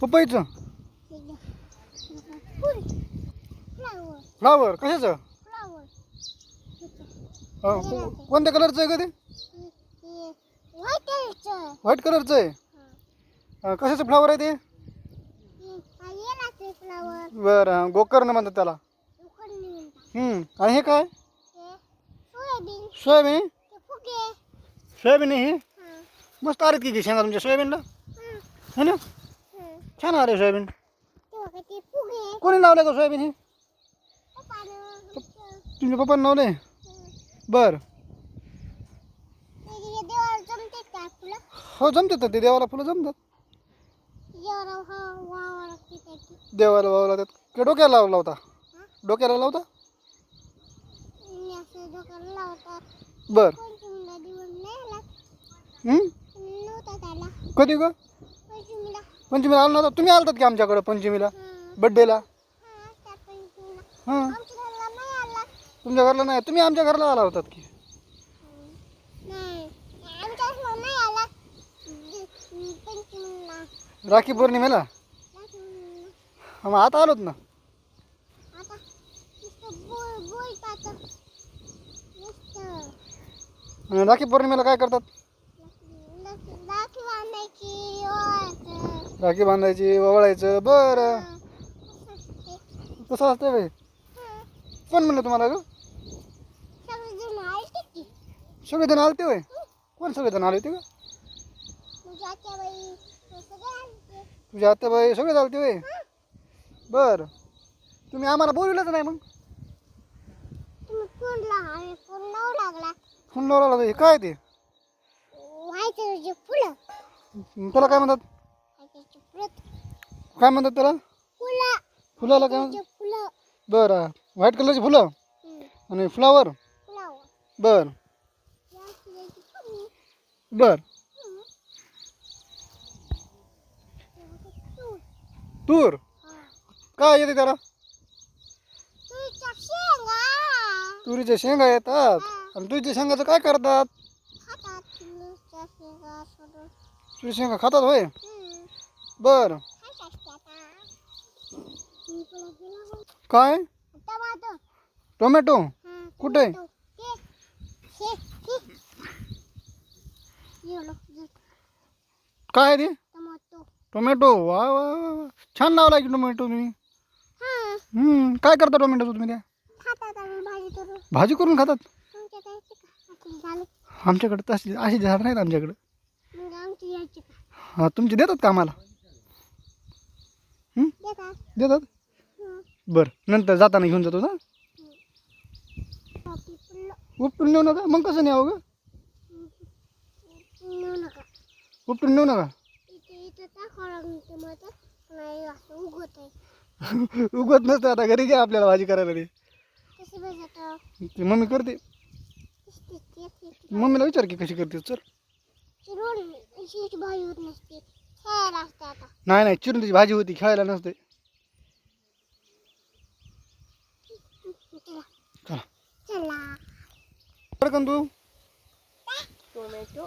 पपईचं? Flower कशाचं? कोणत्या कलरचं आहे का ते? व्हाईट कलरचं आहे. कशाचं फ्लावर आहे ते? बरं गोकर्ण म्हणतात त्याला. आणि हे काय? सोयाबीन. सोयाबीन? हे? मस्त आलेत की शेंगा तुमच्या सोयाबीनला? हां ना छान आले सोयाबीन. कोणी लावले का सोयाबीन हे? तुमच्या पप्पाने लावले बर. हो जमतात ते. देवाला फुलं जमतात. देवाला वावा त्यात का डोक्याला लावला होता? डोक्याला लावता? लावतात बर. कधी ग? पंचमीला आलो आला नव्हता. तुम्ही आलतात की आमच्याकडं पंचमीला? बड्डेला हां. तुमच्या घरला नाही? तुम्ही आमच्या घरला आला होतात की? राखी पौर्णिमेला? मग आता आलोत ना? राखी पौर्णिमेला काय करतात लस- राखी बांधायची ओळख. राखी बांधायची ओवाळायचं बरं. असं असते. तसं असतं बाई. कोण म्हणलं तुम्हाला ग सगळेजण आलते होय कोण सगळेजण आले होते म्हणजे आलते तुझ्या आत्याबाई सगळे आलते होय बरं तुम्ही आम्हाला बोलवलंच नाही मग फोन लावला. हे काय ते व्हायचं जे फुलं त्याला काय म्हणतात काय म्हणतात त्याला? फुलं. फुलाला काय म्हणतात फुलं. बरं. व्हाईट कलरची फुलं. आणि फ्लावर? बर. बर. तूर. काय येते त्याला? तुरीच्या शेंगा. येतात. आणि तुरीच्या शेंगाचं काय करतात? तुरी शेंगा खातात होय. बर. काय? टमाटो. टोमॅटो कुठे? टोमॅटो. काय आहे ते? टमाटो. टोमॅटो. वा वा. छान लावला की टोमॅटो तुम्ही. हां. हम्म काय करता टोमॅटोचं तुम्ही त्या? भाजी करून. खातात? आमच्याकडे तशी अशी झाड नाहीत आमच्याकडे. हा तुमचे देतात का आम्हाला? देतात. बरं नंतर जाताना घेऊन जातो ना? उपटून नेऊ नका. मग कसं न्यावं ग? उपटून नेऊ नका. उगवत नसतं आता. घरी घ्या आपल्याला भाजी करायला ते. ती मम्मी करते. मम्मीला विचार की कशी करते आता. नाही नाही चिरून त्याची भाजी होती खेळायला नसते. चला पटकन तू टोमॅटो